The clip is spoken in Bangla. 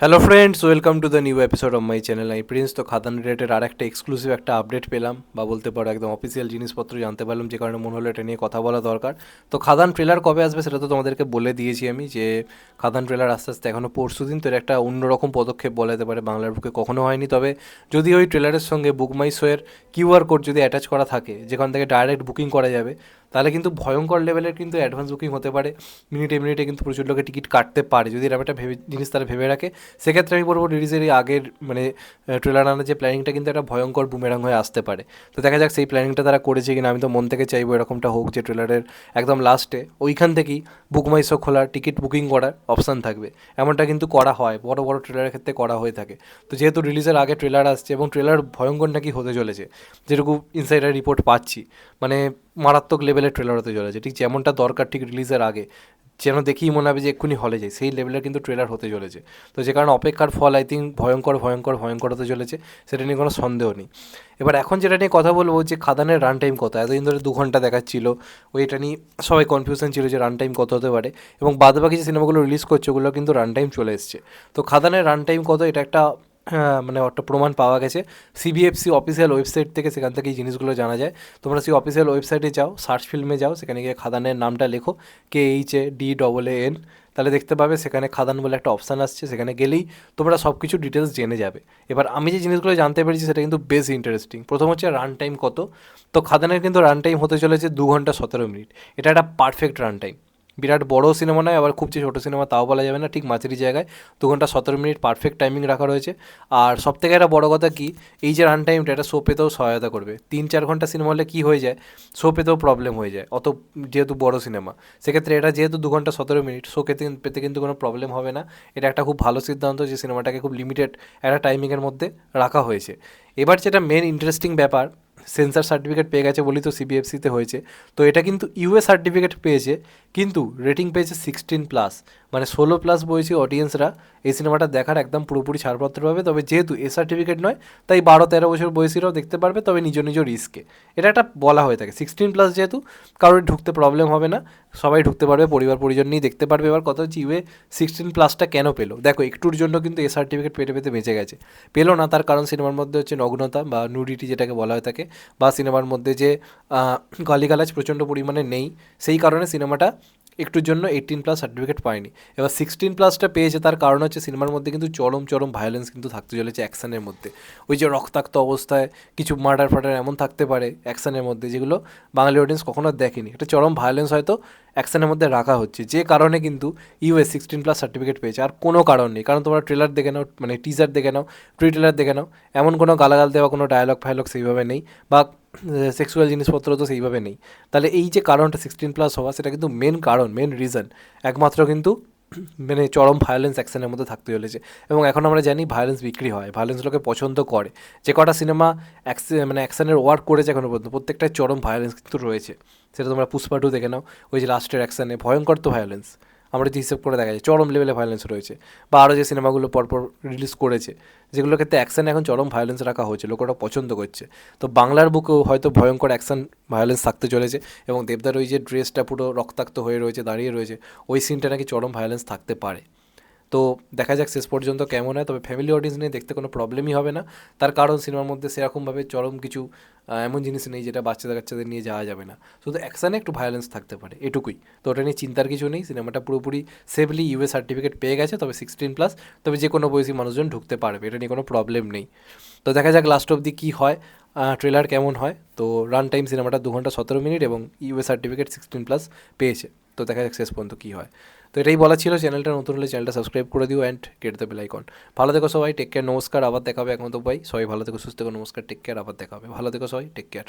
Hello friends welcome to the new episode of my channel I Prince তো খাদান রিলেটেড আর একটা এক্সক্লুসিভ একটা আপডেট পেলাম। বা বলতে পারো একদম অফিসিয়াল জিনিসপত্র জানতে পারলাম, যে কারণে মনে হলো এটা নিয়ে কথা বলা দরকার। তো খাদান ট্রেলার কবে আসবে সেটা তো তোমাদেরকে বলে দিয়েছি আমি, যে খাদান ট্রেলার আস্তে আস্তে এখনও পরশু দিন, তো একটা অন্যরকম পদক্ষেপ বলা যেতে পারে, বাংলার বুকে কখনো হয়নি। তবে যদি ওই ট্রেলারের সঙ্গে বুক মাই শোয়ের কিউআর কোড যদি অ্যাটাচ করা থাকে, যেখান থেকে ডাইরেক্ট বুকিং করা যাবে তাহলে কিন্তু ভয়ঙ্কর লেভেলের কিন্তু অ্যাডভান্স বুকিং হতে পারে। মিনিটে মিনিটে কিন্তু প্রচুর লোকে টিকিট কাটতে পারে। যদি এরকম একটা ভেবে, জিনিস তারা ভেবে রাখে, সেক্ষেত্রে আমি বলব রিলিজের এই আগের মানে ট্রেলার আনার যে প্ল্যানিংটা কিন্তু একটা ভয়ঙ্কর বুমেরাং হয়ে আসতে পারে। তো দেখা যাক সেই প্ল্যানিংটা তারা করেছে কিনা। আমি তো মন থেকে চাইব এরকমটা হোক যে ট্রেলারের একদম লাস্টে ওইখান থেকেই বুক খোলা টিকিট বুকিং করার অপশান থাকবে। এমনটা কিন্তু করা হয়, বড় বড় ট্রেলারের ক্ষেত্রে করা হয়ে থাকে। তো যেহেতু রিলিজের আগে ট্রেলার আসছে এবং ট্রেলার ভয়ঙ্কর নাকি হতে চলেছে, যেটুকু ইনসাইডার রিপোর্ট পাচ্ছি মানে মারাত্মক লেভেলের ট্রেলার হতে চলেছে, ঠিক যেমনটা দরকার ঠিক রিলিজের আগে যেন দেখেই মনে হবে যে এক্ষুনি হলে যায় সেই লেভেলের কিন্তু ট্রেলার হতে চলেছে। তো যে কারণে অপেক্ষার ফল আই থিঙ্ক ভয়ঙ্কর ভয়ঙ্কর ভয়ঙ্কর হতে চলেছে, সেটা নিয়ে কোনো সন্দেহ নেই। এবার এখন যেটা নিয়ে কথা বলব যে খাদানের রান টাইম কত? এতদিন ধরে দু ঘণ্টা দেখাচ্ছিল। ওইটা নিয়ে সবাই কনফিউশন ছিল যে রান টাইম কত হতে পারে। এবং বাদবাকি যে সিনেমাগুলো রিলিজ করছে ওগুলো কিন্তু রান টাইম চলে এসছে। তো খাদানের রান টাইম কত? এটা একটা মানে একটা প্রমাণ পাওয়া গেছে। সিবিএফসি অফিসিয়াল ওয়েবসাইট থেকে সেখান থেকে এই জিনিসগুলো জানা যায়। তোমরা সেই অফিসিয়াল ওয়েবসাইটে যাও সার্চ ফিল্মে যাও, সেখানে গিয়ে খাদানের নামটা লেখো K H A D double A N তাহলে দেখতে পাবে সেখানে খাদান বলে একটা অপশান আসছে, সেখানে গেলেই তোমরা সব কিছু ডিটেলস জেনে যাবে। এবার আমি যে জিনিসগুলো জানতে পেরেছি, সেটা কিন্তু বেশ ইন্টারেস্টিং প্রথম হচ্ছে রান টাইম কত? তো খাদানের কিন্তু রান টাইম হতে চলেছে দু ঘণ্টা সতেরো মিনিট। এটা একটা পারফেক্ট রান টাইম বিরাট বড় সিনেমা নয়, আবার খুব যে ছোটো সিনেমা তাও বলা যাবে না, ঠিক মাঝারি জায়গায়। দু ঘণ্টা সতেরো মিনিট পারফেক্ট টাইমিং রাখা রয়েছে। আর সব থেকে একটা বড় কথা কি, এই যে রান টাইমটা এটা শো পেতেও সহায়তা করবে। তিন চার ঘণ্টা সিনেমা হলে কী হয়ে যায় শো পেতেও প্রবলেম হয়ে যায়, অত যেহেতু বড় সিনেমা সেক্ষেত্রে এটা যেহেতু দু ঘণ্টা সতেরো মিনিট শো পেতে পেতে কিন্তু কোনো প্রবলেম হবে না। এটা একটা খুব ভালো সিদ্ধান্ত যে সিনেমাটাকে খুব লিমিটেড একটা টাইমিংয়ের মধ্যে রাখা হয়েছে। এবার যেটা মেন ইন্টারেস্টিং ব্যাপার সেন্সার সার্টিফিকেট পেয়ে গেছে বলেই তো সিবিএফসিতে হয়েছে। তো এটা কিন্তু ইউএ সার্টিফিকেট পেয়েছে, কিন্তু রেটিং পেয়েছে সিক্সটিন প্লাস মানে ষোলো প্লাস বয়সী অডিয়েন্সরা এই সিনেমাটা দেখার একদম পুরোপুরি ছাড়পত্র পাবে। তবে যেহেতু এ সার্টিফিকেট নয়, তাই বারো তেরো বছর বয়সীরাও দেখতে পারবে, তবে নিজ নিজ রিস্কে এটা একটা বলা হয়ে থাকে। সিক্সটিন প্লাস যেহেতু, কারোর ঢুকতে প্রবলেম হবে না। সবাই ঢুকতে পারবে, পরিবার পরিজন নিয়ে দেখতে পারবে। এবার কথা হচ্ছে ইউএ সিক্সটিন প্লাসটা কেন পেল? দেখো, একটুর জন্য কিন্তু এ সার্টিফিকেট পেতে পেতে বেঁচে গেছে। পেল না, তার কারণ সিনেমার মধ্যে হচ্ছে নগ্নতা বা নুডিটি যেটাকে বলা হয়ে থাকে। বা সিনেমার মধ্যে যে গালিগালাজ প্রচণ্ড পরিমাণে নেই সেই কারণে সিনেমাটা একটুর জন্য এইটিন প্লাস সার্টিফিকেট পায়নি এবার সিক্সটিন প্লাসটা পেয়েছে, তার কারণ হচ্ছে সিনেমার মধ্যে কিন্তু চরম চরম ভায়োলেন্স কিন্তু থাকতে চলেছে অ্যাকশানের মধ্যে। ওই যে রক্তাক্ত অবস্থায় কিছু মার্ডার ফার্ডার এমন থাকতে পারে অ্যাকশানের মধ্যে, যেগুলো বাঙালি অডিয়েন্স কখনো দেখেনি। একটা চরম ভায়োলেন্স হয়তো অ্যাকশানের মধ্যে রাখা হচ্ছে। যে কারণে কিন্তু ইউএস সিক্সটিন প্লাস সার্টিফিকেট পেয়েছে। আর কোনো কারণ নেই, কারণ তোমরা ট্রেলার দেখে নাও মানে টিজার দেখে নাও প্রি ট্রেলার দেখে নাও। এমন কোনো গালাগাল দেওয়া, কোনো ডায়লগ ফায়লগ সেইভাবে নেই। বা সেক্সুয়াল জিনিসপত্র তো সেইভাবে নেই। তাহলে এই যে কারণটা সিক্সটিন প্লাস হওয়া, সেটা কিন্তু মেন কারণ মেন রিজন একমাত্র কিন্তু মানে চরম ভায়োলেন্স অ্যাকশনের মধ্যে থাকতে চলেছে এবং এখন আমরা জানি ভায়োলেন্স বিক্রি হয় ভায়োলেন্স লোকে পছন্দ করে। যে কটা সিনেমা মানে অ্যাকশনের ওয়ার্ক করেছে এখনও পর্যন্ত প্রত্যেকটাই চরম ভায়োলেন্স কিন্তু রয়েছে। সেটা তোমরা পুষ্পা টু দেখে নাও, ওই যে লাস্টের অ্যাকশনে ভয়ঙ্কর তো ভায়োলেন্স আমরা যে হিসেব করে দেখা যায়, চরম লেভেলে ভায়োলেন্স রয়েছে বা আরও যে সিনেমাগুলো পরপর রিলিজ করেছে, যেগুলোর ক্ষেত্রে অ্যাকশানে এখন চরম ভায়োলেন্স রাখা হয়েছে লোকেরা পছন্দ করছে। তো বাংলার বুকেও হয়তো ভয়ঙ্কর অ্যাকশান ভায়োলেন্স থাকতে চলেছে এবং দেবদার ওই যে ড্রেসটা পুরো রক্তাক্ত হয়ে রয়েছে, দাঁড়িয়ে রয়েছে, ওই সিনটা নাকি চরম ভায়োলেন্স থাকতে পারে। তো দেখা যাক শেষ পর্যন্ত কেমন হয়, তবে ফ্যামিলি অডিয়েন্স নিয়ে দেখতে কোনো প্রবলেমই হবে না। তার কারণ সিনেমার মধ্যে সেরকমভাবে চরম কিছু এমন জিনিস নেই যেটা বাচ্চাদের কাচ্চাদের নিয়ে যাওয়া যাবে না। শুধু অ্যাকশানে একটু ভায়োলেন্স থাকতে পারে, এটুকুই। তো ওটা নিয়ে চিন্তার কিছু নেই, সিনেমাটা পুরোপুরি সেফলি ইউএস সার্টিফিকেট পেয়ে গেছে, তবে সিক্সটিন প্লাস তবে যে কোনো বয়সী মানুষজন ঢুকতে পারবে, এটা নিয়ে কোনো প্রবলেম নেই। তো দেখা যাক লাস্ট অবধি কী হয় ট্রেলার কেমন হয়। তো রান টাইম সিনেমাটা দু ঘণ্টা সতেরো মিনিট এবং ইউএস সার্টিফিকেট সিক্সটিন প্লাস পেয়েছে। তো দেখা যাক শেষ পর্যন্ত কী হয়। তো এটাই বলা ছিল, চ্যানেলটা নতুন হলে চ্যানেলটা সাবস্ক্রাইব করে দিও অ্যান্ড গেট দ্য বেল ভালো থেকো সবাই টেক কেয়ার নমস্কার, আবার দেখাবে তো ভাই। সবাই ভালো থেকো, সুস্থ থেকো, নমস্কার টেক কেয়ার আবার দেখাবে ভালো থেকো সবাই টেক কেয়ার